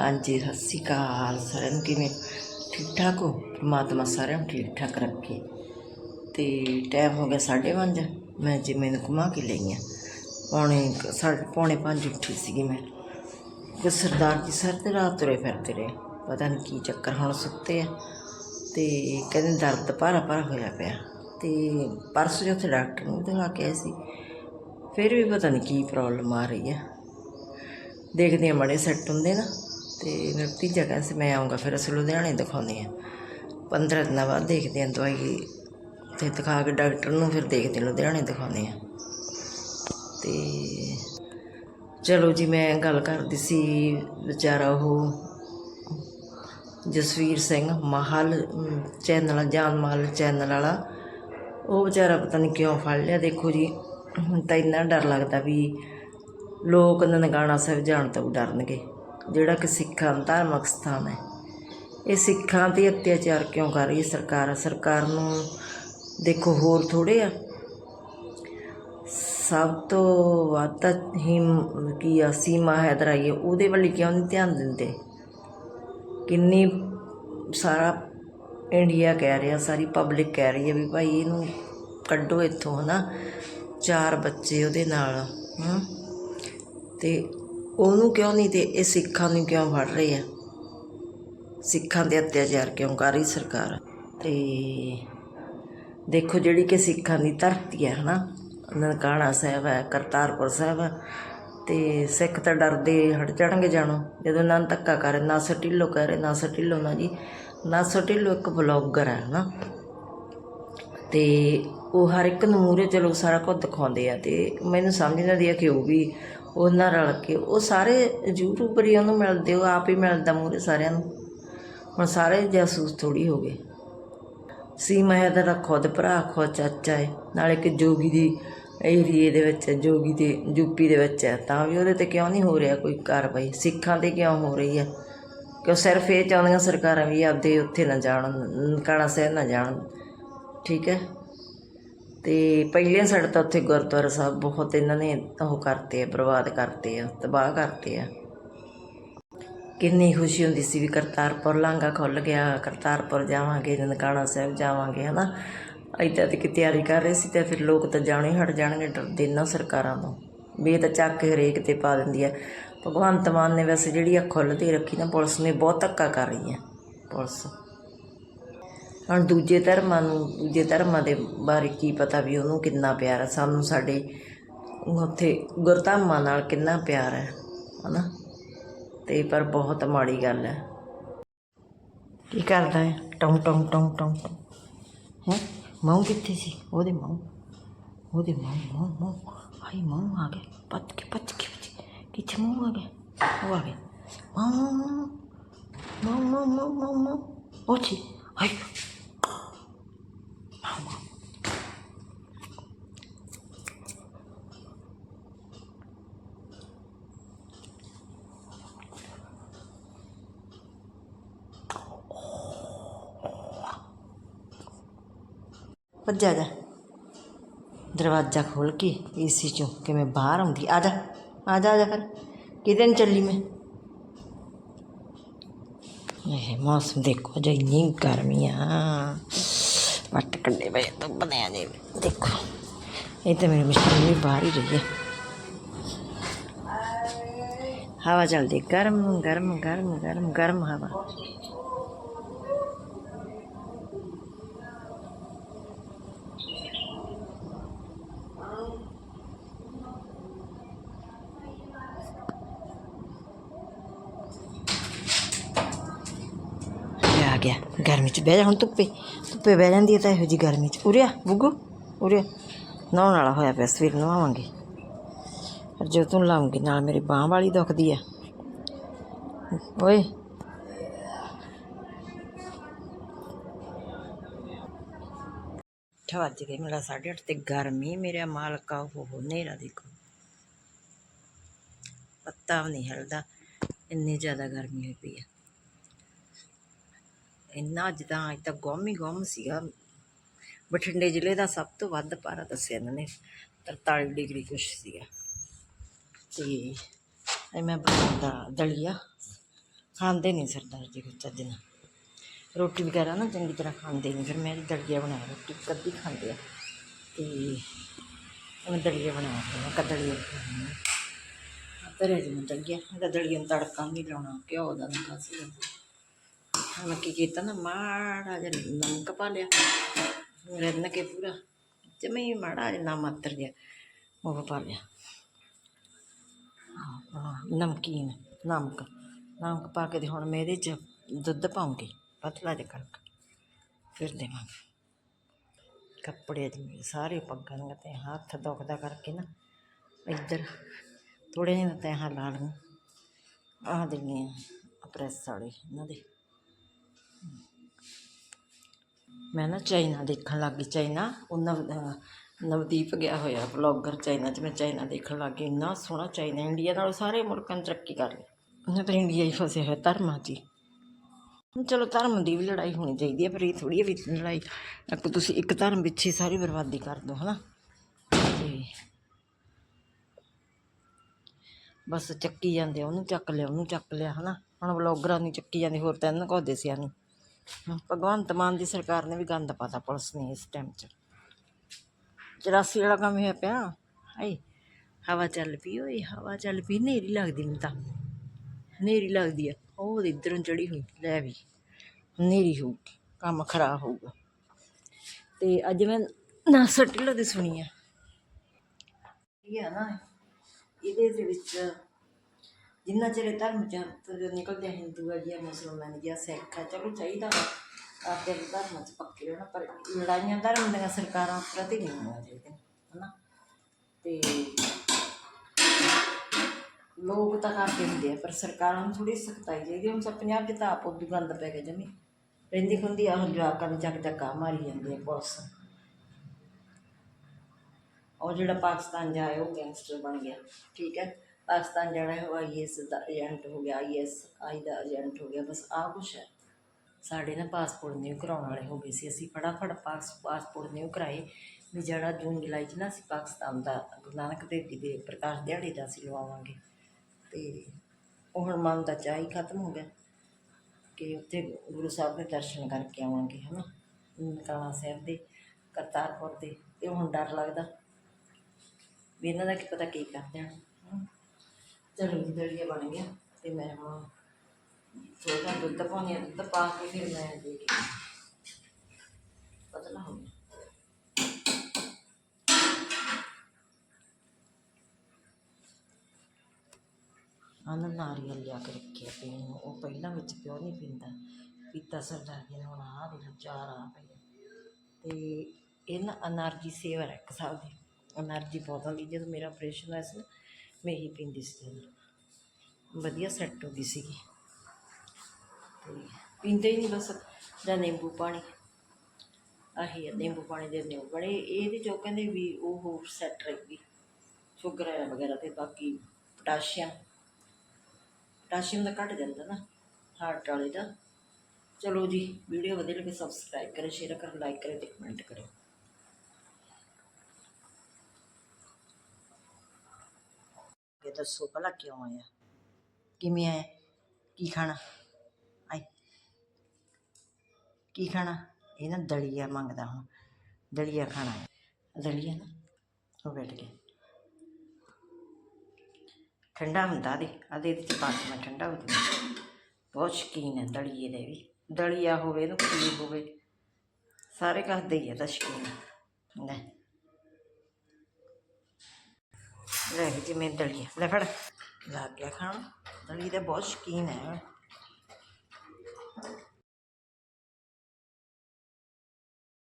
ਹਾਂਜੀ, ਸਤਿ ਸ਼੍ਰੀ ਅਕਾਲ ਸਾਰਿਆਂ ਨੂੰ, ਕਿਵੇਂ? ਠੀਕ ਠਾਕ ਹੋ? ਪਰਮਾਤਮਾ ਸਾਰਿਆਂ ਨੂੰ ਠੀਕ ਠਾਕ ਰੱਖੇ। ਤੇ ਟਾਈਮ ਹੋ ਗਿਆ 5:30 ਮੈਂ ਜਿਵੇਂ ਨੂੰ ਘੁਮਾ ਕੇ ਲਈ ਆ। ਪੌਣੇ ਪੌਣੇ 5 ਉੱਠੀ ਸੀਗੀ ਮੈਂ। ਕਿ ਸਰਦਾਰ ਜੀ ਸਰ ਤੇ ਰਾਤ ਤੁਰੇ ਫਿਰਦੇ ਰਹੇ। ਪਤਾ ਨਹੀਂ ਕੀ ਚੱਕਰ ਹੁਣ ਸੁੱਤੇ ਆ। ਤੇ ਕਹਿੰਦੇ ਦਰਦ ਭਾਰਾ ਭਾਰਾ ਹੋਇਆ ਪਿਆ। ਤੇ ਪਰਸੋਂ ਜੋ ਉੱਥੇ ਡਾਕਟਰ ਨੂੰ ਦਿਖਾ ਕੇ ਆਏ ਸੀ, ਫਿਰ ਵੀ ਪਤਾ ਨਹੀਂ ਕੀ ਪ੍ਰੋਬਲਮ ਆ ਰਹੀ ਆ। ਦੇਖਦੇ ਹਾਂ ਮੜੇ ਸੈੱਟ ਹੁੰਦੇ ਨਾ। ਤੇ ਮੇਰਾ ਭਤੀਜਾ ਕਹਿੰਦਾ ਸੀ ਮੈਂ ਆਉਂਗਾ, ਫਿਰ ਅਸੀਂ ਲੁਧਿਆਣੇ ਦਿਖਾਉਂਦੇ ਹਾਂ। 15 ਦਿਨਾਂ ਬਾਅਦ ਦੇਖਦੇ ਹਾਂ ਦਵਾਈ। ਤੇ ਦਿਖਾ ਕੇ ਡਾਕਟਰ ਨੂੰ ਫਿਰ ਦੇਖਦੇ ਹਾਂ, ਲੁਧਿਆਣੇ ਦਿਖਾਉਂਦੇ ਹਾਂ। ਤੇ ਚਲੋ ਜੀ, ਮੈਂ ਗੱਲ ਕਰਦੀ ਸੀ ਵਿਚਾਰਾ ਉਹ ਜਸਵੀਰ ਸਿੰਘ ਮਹਲ ਚੈਨਲ, ਜਾਨ ਮਹਲ ਚੈਨਲ ਵਾਲਾ। ਉਹ ਵਿਚਾਰਾ ਪਤਾ ਨਹੀਂ ਕਿਉਂ ਫੜ ਲਿਆ। ਦੇਖੋ ਜੀ, ਹੁਣ ਤਾਂ ਇੰਨਾ ਡਰ ਲੱਗਦਾ ਵੀ ਲੋਕ ਨਨਕਾਣਾ ਸਾਹਿਬ ਜਾਣ ਤੋਂ ਡਰਨਗੇ। ਜਿਹੜਾ ਕਿ ਸਿੱਖਾਂ ਦਾ ਧਾਰਮਿਕ ਸਥਾਨ ਹੈ। ਇਹ ਸਿੱਖਾਂ ਤੇ ਅਤਿਆਚਾਰ ਕਿਉਂ ਕਰ ਰਹੀ ਹੈ ਸਰਕਾਰ? ਸਰਕਾਰ ਨੂੰ ਦੇਖੋ, ਹੋਰ ਥੋੜੇ ਆ। ਸਭ ਤੋਂ ਵੱਧ ਤਾਂ ਹਿਮ ਕੀ ਆ, ਸੀਮਾ ਹੈਦਰਾਈ ਹੈ, ਉਹਦੇ ਵੱਲ ਕਿਉਂ ਨਹੀਂ ਧਿਆਨ ਦਿੰਦੇ? ਕਿੰਨੀ ਸਾਰਾ ਇੰਡੀਆ ਕਹਿ ਰਿਹਾ, ਸਾਰੀ ਪਬਲਿਕ ਕਹਿ ਰਹੀ ਹੈ ਵੀ ਭਾਈ ਇਹਨੂੰ ਕੱਢੋ ਇੱਥੋਂ, ਹਨਾ। ਚਾਰ ਬੱਚੇ ਉਹਦੇ ਨਾਲ ਹਮ ਤੇ ਉਹਨੂੰ ਕਿਉਂ ਨਹੀਂ ਤੇ ਇਹ ਸਿੱਖਾਂ ਨੂੰ ਕਿਉਂ ਫੜ ਰਹੇ ਆ? ਸਿੱਖਾਂ ਦੇ ਅਤਿਆਚਾਰ ਕਿਉਂ ਕਰ ਰਹੀ ਸਰਕਾਰ? ਤੇ ਦੇਖੋ ਜਿਹੜੀ ਕਿ ਸਿੱਖਾਂ ਦੀ ਧਰਤੀ ਹੈ, ਹਨਾ? ਨਨਕਾਣਾ ਸਾਹਿਬ ਹੈ, ਕਰਤਾਰਪੁਰ ਸਾਹਿਬ ਹੈ, ਤੇ ਸਿੱਖ ਤਾਂ ਡਰਦੇ ਹਟ ਜਾਣਗੇ ਜਾਣੋ। ਜਦੋਂ ਇਹਨਾਂ ਨੂੰ ਧੱਕਾ ਕਰ ਨਾਸਰ ਢਿੱਲੋਂ ਕਹਿ ਰਹੇ ਨਾਸਰ ਢਿੱਲੋਂ ਨਾ ਜੀ ਨਾਸਰ ਢਿੱਲੋਂ ਇੱਕ ਬਲੌਗਰ ਹੈ, ਹਨਾ? ਤੇ ਉਹ ਹਰ ਇੱਕ ਨੂੰ ਮੂਹਰੇ ਚਲੋ ਸਾਰਾ ਕੁਝ ਦਿਖਾਉਂਦੇ ਆ ਤੇ ਮੈਨੂੰ ਸਮਝ ਨਹੀਂ ਆਉਂਦੀ ਆ ਕਿ ਉਹ ਵੀ ਉਹਨਾਂ ਰਲ ਕੇ ਉਹ ਸਾਰੇ ਯੂਟਿਊਬਰ ਹੀ ਉਹਨੂੰ ਮਿਲਦੇ ਉਹ ਆਪ ਹੀ ਮਿਲਦਾ ਮੂਹਰੇ ਸਾਰਿਆਂ ਨੂੰ। ਹੁਣ ਸਾਰੇ ਜਾਸੂਸ ਥੋੜੀ ਹੋ ਗਏ। ਸੀਮਾ ਹੈ ਦਾ ਖੁਦ ਭਰਾ ਖੁਦ ਚਾਚਾ ਹੈ। ਨਾਲੇ ਇੱਕ ਜੋਗੀ ਦੀ ਏਰੀਏ ਦੇ ਵਿੱਚ ਹੈ, ਜੋਗੀ ਦੇ ਯੂਪੀ ਦੇ ਵਿੱਚ ਹੈ। ਤਾਂ ਵੀ ਉਹਦੇ ਤੇ ਕਿਉਂ ਨਹੀਂ ਹੋ ਰਿਹਾ ਕੋਈ ਕਾਰਵਾਈ? ਸਿੱਖਾਂ ਤੇ ਕਿਉਂ ਹੋ ਰਹੀ ਹੈ? ਕਿਉਂ ਸਿਰਫ ਇਹ ਚਾਹੁੰਦੀਆਂ ਸਰਕਾਰਾਂ ਵੀ ਆਪਦੇ ਉੱਥੇ ਨਾ ਜਾਣ ਨਨਕਾਣਾ ਸਾਹਿਬ ਨਾ ਜਾਣ। ਠੀਕ ਹੈ? ਤੇ ਪਹਿਲੇ ਸਾਡੇ ਤਾਂ ਉੱਥੇ ਗੁਰਦੁਆਰਾ ਸਾਹਿਬ ਬਹੁਤ ਇਹਨਾਂ ਨੇ ਉਹ ਕਰਤੇ ਆ ਬਰਬਾਦ ਕਰਤੇ ਆ, ਤਬਾਹ ਕਰਤੇ ਆ। ਕਿੰਨੀ ਖੁਸ਼ੀ ਹੁੰਦੀ ਸੀ ਵੀ ਕਰਤਾਰਪੁਰ ਲਾਂਘਾ ਖੁੱਲ ਗਿਆ, ਕਰਤਾਰਪੁਰ ਜਾਵਾਂਗੇ, ਨਨਕਾਣਾ ਸਾਹਿਬ ਜਾਵਾਂਗੇ, ਹਨਾ। ਏਦਾਂ ਦੀ ਕਿ ਤਿਆਰੀ ਕਰ ਰਹੇ ਸੀ ਤੇ ਫਿਰ ਲੋਕ ਤਾਂ ਜਾਣੇ ਹਟ ਜਾਣਗੇ, ਡਰਦੇ ਨਾ ਸਰਕਾਰਾਂ ਤੋਂ। ਵੀ ਇਹ ਤਾਂ ਚੱਕ ਕੇ ਹਰੇਕ ਤੇ ਪਾ ਦਿੰਦੀ ਹੈ ਭਗਵੰਤ ਮਾਨ ਨੇ ਵੈਸੇ ਜਿਹੜੀ ਆ ਖੁੱਲ੍ਹ ਦੇ ਰੱਖੀ ਨਾ, ਪੁਲਿਸ ਨੇ ਬਹੁਤ ਧੱਕਾ ਕਰ ਰਹੀ ਹੈ ਪੁਲਿਸ। ਹੁਣ ਦੂਜੇ ਧਰਮਾਂ ਨੂੰ, ਦੂਜੇ ਧਰਮਾਂ ਦੇ ਬਾਰੇ ਕੀ ਪਤਾ ਵੀ ਉਹਨੂੰ ਕਿੰਨਾ ਪਿਆਰ ਹੈ ਸਾਨੂੰ ਸਾਡੇ ਉੱਥੇ ਗੁਰਧਾਮਾਂ ਨਾਲ ਕਿੰਨਾ ਪਿਆਰ ਹੈ, ਹਨਾ? ਤੇ ਪਰ ਬਹੁਤ ਮਾੜੀ ਗੱਲ ਹੈ। ਕੀ ਕਰਦਾ ਹੈ? ਟੌਂ ਟੌਂ ਟੌਂ ਟੌਂ ਹੈ? ਮਾਂ ਕਿੱਥੇ ਸੀ? ਉਹਦੇ ਮਾਂ ਉਹਦੇ ਮਾਂ ਮਾਂ ਮਾਂ ਹਾਈ ਮਾਂ ਆ ਗਿਆ। ਪੱਤ ਕੇ ਪੱਤ ਕੇ ਕਿੱਥੇ ਮਾਂ ਆ ਗਿਆ? ਉਹ ਆ ਗਿਆ। ਮਾਂ ਮਾਂ ਮਾਂ ਮਾਂ ਮਾਂ ਮਾਂ ਉਹ ਸੀ। ਹਾਈ ਭੱਜਾ ਜਾ ਦਰਵਾਜ਼ਾ ਖੋਲ ਕੇ ਏਸੀ ਚੋਂ ਕਿਵੇਂ ਬਾਹਰ ਆਉਂਦੀ ਆ ਜਾ ਆ ਜਾ ਆ ਜਾ ਫਿਰ ਕਿਹਦੇ ਨੂੰ ਚੱਲੀ ਮੈਂ ਇਹ ਮੌਸਮ ਦੇਖੋ ਜੋ ਇੰਨੀ ਗਰਮੀ ਆ ਵੱਟ ਕੰਡੇ ਪਏ ਤੋਂ ਬਣਿਆ ਜੇ ਦੇਖੋ ਇਹ ਤਾਂ ਮੇਰੀ ਮਸ਼ੀਨ ਵੀ ਬਾਹਰ ਹੀ ਰਹੀ ਹੈ ਹਵਾ ਚੱਲਦੀ ਗਰਮ ਗਰਮ ਗਰਮ ਗਰਮ ਗਰਮ ਹਵਾ ਗਿਆ। ਗਰਮੀ ਚ ਬਹਿ ਜਾ ਹੁਣ ਧੁੱਪੇ। ਧੁੱਪੇ ਬਹਿ ਜਾਂਦੀ ਹੈ ਤਾਂ ਇਹੋ ਜੀ ਗਰਮੀ ਚ। ਉਰਿਆ ਬੁੱਗੂ ਉਰਿਆ ਨਹਾਉਣ ਵਾਲਾ ਹੋਇਆ ਪਿਆ, ਸਵੇਰ ਨਹਾਵਾਂਗੇ। ਪਰ ਜੋ ਤੂੰ ਲਾਉਂਗੀ ਨਾਲ ਮੇਰੀ ਬਾਹ ਵਾਲੀ ਦੁਖਦੀ ਆ। ਓਏ। ਅੱਠ ਵੱਜ ਮੇਰਾ 8:30 ਤੇ ਗਰਮੀ, ਮੇਰੇ ਮਾਲਕਾ ਉਹ ਹਨੇਰਾ ਦੇਖੋ। ਪੱਤਾ ਵੀ ਨਹੀਂ ਹਿਲਦਾ, ਇੰਨੀ ਜ਼ਿਆਦਾ ਗਰਮੀ ਹੋਈ ਪਈ ਆ। ਇੰਨਾ ਅੱਜ ਤਾਂ ਅੱਜ ਤਾਂ ਗੁੰਮ ਹੀ ਗੁੰਮ ਸੀਗਾ। ਬਠਿੰਡੇ ਜ਼ਿਲ੍ਹੇ ਦਾ ਸਭ ਤੋਂ ਵੱਧ ਪਾਰਾ ਦੱਸਿਆ ਇਹਨਾਂ ਨੇ 43 ਡਿਗਰੀ ਕੁਛ ਸੀਗਾ। ਤੇ ਇਹ ਮੈਂ ਬਣਾਉਂਦਾ ਦਲੀਆ ਖਾਂਦੇ ਨਹੀਂ ਸਰਦਾਰ ਜੀ ਕੁਛ ਅੱਜ ਨਾਲ ਰੋਟੀ ਵਗੈਰਾ ਨਾ ਚੰਗੀ ਤਰ੍ਹਾਂ ਖਾਂਦੇ ਨਹੀਂ। ਫਿਰ ਮੈਂ ਇਹਦੀ ਦਲੀਆ ਬਣਾਇਆ ਰੋਟੀ ਕੱਦੀ ਖਾਂਦੇ ਆ। ਤੇ ਮੈਂ ਦਲੀਆ ਬਣਾਇਆ ਫਿਰ ਮੈਂ ਕਦਲੀਆ ਤਰੇ ਜਿਹਾ ਦਲੀਆ ਇਹਦਾ ਦਲੀਆ ਨੂੰ ਤੜਕਾ ਨਹੀਂ ਲਾਉਣਾ, ਘਿਓ ਦਾ ਨਾ ਮੈਂ ਕੀ ਕੀਤਾ ਨਾ ਮਾੜਾ ਜਿਹਾ ਨਮਕ ਪਾ ਲਿਆ ਰਿੰਨ ਕੇ ਪੂਰਾ ਜਮੇ ਮਾੜਾ ਜਿਹਾ ਮਾਤਰ ਜਿਹਾ ਉਹ ਪਾ ਲਿਆ ਨਮਕੀਨ ਨਮਕ ਨਮਕ ਪਾ ਕੇ ਤੇ ਹੁਣ ਮੈਂ ਇਹਦੇ ਚ ਦੁੱਧ ਪਾਉਂਗੀ ਪਤਲਾ ਜਿਹਾ ਕਰਕੇ ਫਿਰ ਦੇਵਾਂਗੇ ਕੱਪੜੇ ਤੇ ਸਾਰੇ ਪੱਗਾਂ ਨੂੰ ਤੇ ਹੱਥ ਦੁਖਦਾ ਕਰਕੇ ਨਾ ਇੱਧਰ ਥੋੜੇ ਜਿਹੇ ਤੈਹਾਂ ਲਾ ਲਈਆਂ ਆਹ ਦੇਣੀ ਆ ਪ੍ਰੈਸ ਵਾਲੇ ਇਹਨਾਂ ਦੇ ਮੈਂ ਨਾ ਚਾਈਨਾ ਦੇਖਣ ਲੱਗ ਗਈ ਚਾਈਨਾ। ਉਹ ਨਵ ਨਵਦੀਪ ਗਿਆ ਹੋਇਆ ਵਲੋਗਰ ਚਾਈਨਾ 'ਚ ਮੈਂ ਚਾਈਨਾ ਦੇਖਣ ਲੱਗ ਗਈ। ਇੰਨਾ ਸੋਹਣਾ ਚਾਈਨਾ ਇੰਡੀਆ ਨਾਲੋਂ ਸਾਰੇ ਮੁਲਕਾਂ 'ਚ ਤਰੱਕੀ ਕਰ ਲਿਆ ਉਹਨੇ ਤਾਂ ਇੰਡੀਆ ਹੀ ਫਸੇ ਹੋਏ ਧਰਮਾਂ 'ਚ ਹੀ। ਹੁਣ ਚਲੋ ਧਰਮ ਦੀ ਵੀ ਲੜਾਈ ਹੋਣੀ ਚਾਹੀਦੀ ਹੈ ਪਰ ਇਹ ਥੋੜੀ ਹੈ ਵੀ ਲੜਾਈ ਇੱਕ ਤੁਸੀਂ ਇੱਕ ਧਰਮ ਪਿੱਛੇ ਸਾਰੀ ਬਰਬਾਦੀ ਕਰ ਦਿਓ ਹਨਾ? ਤੇ ਬਸ ਚੱਕੀ ਜਾਂਦੇ ਆ, ਉਹਨੂੰ ਚੱਕ ਲਿਆ ਉਹਨੂੰ ਚੱਕ ਲਿਆ ਹਨਾ? ਹੁਣ ਵਲੋਗਰਾਂ ਨੂੰ ਚੱਕੀ ਜਾਂਦੇ ਹੋਰ ਤਾਂ ਇਹਨਾਂ ਕੋ ਦੇਸਿਆ ਨਹੀਂ ਭਗਵੰਤ ਮਾਨ ਦੀ ਸਰਕਾਰ ਨੇ ਵੀ ਗੰਦ ਪਾਤਾ ਪੁਲਿਸ ਨੇ ਇਸ ਟਾਈਮ 'ਚ। ਚੁਰਾਸੀ ਵਾਲਾ ਕੰਮ ਹੋਇਆ ਪਿਆ। ਹਾਏ, ਹਵਾ ਚੱਲ ਪਈ ਓਏ, ਹਵਾ ਚੱਲ ਪਈ। ਨੇਰੀ ਲੱਗਦੀ ਮੈਨੂੰ ਤਾਂ। ਨੇਰੀ ਲੱਗਦੀ ਆ। ਉਹ ਇਧਰੋਂ ਚੜੀ ਹੋਈ, ਲੈ ਵੀ। ਨੇਰੀ ਹੋਊਗੀ, ਕੰਮ ਖਰਾਬ ਹੋਊਗਾ। ਤੇ ਅੱਜ ਮੈਂ ਨਾ ਸਟਿਲੋ ਦੀ ਸੁਣੀ ਆ। ਇਹ ਆ ਨਾ, ਇਹਦੇ ਦੇ ਵਿੱਚ ਜਿੰਨਾ ਚਿਰ ਧਰਮ ਚ ਤੋਂ ਨਿਕਲਦੇ ਹਿੰਦੂ ਆ ਜਾਂ ਮੁਸਲਮਾਨ ਜਾਂ ਸਿੱਖ ਆ, ਚਲੋ ਚਾਹੀਦਾ ਵਾ। ਧਰਮ ਚ ਪੱਕੇ ਰਹਿਣਾ ਪਰ ਲੜਾਈਆਂ ਧਰਮ ਦੀਆਂ ਸਰਕਾਰਾਂ ਪ੍ਰਤੀ ਨਹੀਂ ਹੋਣੀਆਂ ਚਾਹੀਦੀਆਂ ਹਨਾ? ਤੇ ਲੋਕ ਤਾਂ ਕਰਦੇ ਹੁੰਦੇ ਆ, ਪਰ ਸਰਕਾਰਾਂ ਨੂੰ ਥੋੜੀ ਸਖਤਾਈ ਚਾਹੀਦੀ ਹੁਣ ਸਭ ਪੰਜਾਬ ਚ ਤਾਂ ਆਪ ਉਦੋਂ ਗੰਦ ਪੈ ਗਿਆ ਜਮੀ। ਰਹਿੰਦੀ ਖੁੰਦੀ ਆਹ ਜਵਾਕਾਂ ਨੂੰ ਚੱਕ ਧੱਕਾ ਮਾਰੀ ਜਾਂਦੇ ਆ ਪੁਲਿਸ। ਉਹ ਜਿਹੜਾ ਪਾਕਿਸਤਾਨ ਜਾਏ ਉਹ ਗੈਂਗਸਟਰ ਬਣ ਗਿਆ, ਠੀਕ ਹੈ ਪਾਕਿਸਤਾਨ ਜਾਣਾ ਹੈ, ਉਹ ਆਈਐਸ ਦਾ ਏਜੰਟ ਹੋ ਗਿਆ ਆਈਐਸ ਆਈ ਦਾ ਏਜੰਟ ਹੋ ਗਿਆ, ਬਸ ਆਹ ਕੁਛ ਹੈ। ਸਾਡੇ ਨਾ ਪਾਸਪੋਰਟ ਨਿਊ ਕਰਾਉਣ ਵਾਲੇ ਹੋ ਗਏ ਸੀ, ਅਸੀਂ ਫਟਾਫਟ ਪਾਸ ਪਾਸਪੋਰਟ ਨਿਊ ਕਰਾਏ। ਵੀ ਜਿਹੜਾ ਜੂਨ, ਜੁਲਾਈ 'ਚ ਨਾ ਅਸੀਂ ਪਾਕਿਸਤਾਨ ਦਾ, ਗੁਰੂ ਨਾਨਕ ਦੇਵ ਜੀ ਦੇ ਪ੍ਰਕਾਸ਼ ਦਿਹਾੜੇ ਦਾ ਅਸੀਂ ਲਵਾਵਾਂਗੇ। ਤੇ ਉਹ ਹੁਣ ਮਨ ਦਾ ਚਾਹ ਹੀ ਖਤਮ ਹੋ ਗਿਆ ਕਿ ਉੱਥੇ ਗੁਰੂ ਸਾਹਿਬ ਦੇ ਦਰਸ਼ਨ ਕਰਕੇ ਆਵਾਂਗੇ, ਹਨਾ? ਨਨਕਾਣਾ ਸਾਹਿਬ ਦੇ, ਕਰਤਾਰਪੁਰ ਦੇ। ਤੇ ਹੁਣ ਡਰ ਲੱਗਦਾ ਵੀ ਇਹਨਾਂ ਦਾ ਕੀ ਪਤਾ ਕੀ ਕਰਦੇ ਦੇਣ ਚਲੋ ਜੀ ਦਲੀਆ ਬਣ ਗਿਆ ਤੇ ਮੈਂ ਹੁਣ ਥੋੜਾ ਦੁੱਧ ਪਾਉਣੀ ਹੈ, ਦੁੱਧ ਪਾ ਕੇ ਫਿਰ ਮੈਂ ਦੇ ਕੇ ਪਤਲਾ ਹੋ ਗਿਆ। ਆਨ ਨਾਰੀਅਲ ਲਿਆ ਕੇ ਰੱਖਿਆ ਪੀਣ ਨੂੰ ਉਹ ਪਹਿਲਾਂ ਵਿੱਚ ਪਿਓ ਨਹੀਂ ਪੀਂਦਾ। ਪੀਤਾ ਸਰਦਾਰ ਜੀ ਨੇ, ਹੁਣ ਆਹ ਦੇ ਚਾਰ ਆ। ਪਈ ਤੇ ਇਹ ਨਾ ਅਨਰਜੀ ਸੇਵਰ ਇੱਕ ਸਾਲ ਦੀ। ਅਨਰਜੀ ਬਹੁਤ ਆਉਂਦੀ, ਜਦੋਂ ਮੇਰਾ ਆਪਰੇਸ਼ਨ ਹੋਇਆ ਸੀ ਨਾ ਮੈਂ ਇਹੀ ਪੀਂਦੀ ਸੀ ਜਦੋਂ। ਵਧੀਆ ਸੈੱਟ ਹੋ ਗਈ ਸੀਗੀ। ਤੇ ਪੀਂਦੇ ਹੀ ਨਹੀਂ ਬਸ, ਜਾਂ ਨਿੰਬੂ ਪਾਣੀ। ਆਹੀ ਹੈ ਨਿੰਬੂ ਪਾਣੀ ਦੇ ਨਿੰਬੂ ਬੜੇ ਇਹਦੇ ਚੋਂ ਕਹਿੰਦੇ ਵੀ ਉਹ ਹੋਰ ਸੈੱਟ ਰਹੇਗੀ ਸ਼ੂਗਰ ਹੈ ਵਗੈਰਾ ਤੇ ਬਾਕੀ ਪੋਟਾਸ਼ੀਅਮ। ਪੋਟਾਸ਼ੀਅਮ ਦਾ ਘਟ ਜਾਂਦਾ ਨਾ ਹਾਰਟ ਵਾਲੇ ਦਾ। ਚਲੋ ਜੀ ਵੀਡੀਓ ਵਧੀਆ ਲੱਗੇ ਸਬਸਕ੍ਰਾਈਬ ਕਰੇ ਸ਼ੇਅਰ ਕਰੋ ਲਾਈਕ ਕਰੇ ਤੇ ਕਮੈਂਟ ਕਰਿਓ ਇਹ ਦੱਸੋ ਭਲਾ ਕਿਉਂ ਆਇਆ? ਕਿਵੇਂ ਆਇਆ? ਕੀ ਖਾਣਾ? ਆਈ। ਕੀ ਖਾਣਾ? ਇਹ ਨਾ ਦਲੀਆ ਮੰਗਦਾ ਹੁਣ। ਦਲੀਆ ਖਾਣਾ ਹੈ। ਦਲੀਆ ਨਾ, ਉਹ ਬੈਠ ਗਿਆ। ਠੰਡਾ ਹੁੰਦਾ ਦੇ ਆਦੇ ਵਿੱਚ ਪਾ ਕੇ ਮੈਂ ਠੰਡਾ ਹੋ ਜਾਂਦਾ ਬਹੁਤ ਸ਼ੌਕੀਨ ਹੈ ਦਲੀਏ ਦੇ ਵੀ। ਦਲੀਆ ਹੋਵੇ, ਇਹਨੂੰ ਖੀਰ ਹੋਵੇ। ਸਾਰੇ ਕਰਦੇ ਹੀ ਹੈ ਤਾਂ ਸ਼ੌਕੀਨ ਲੈ। ਲੈ ਗਈ ਜੀ, ਮੈਂ ਦਲੀਆ। ਲੈ ਫੜ। ਲੱਗ ਗਿਆ ਖਾਣ। ਦਲੀ ਦਾ ਬਹੁਤ ਸ਼ੌਕੀਨ ਹੈ।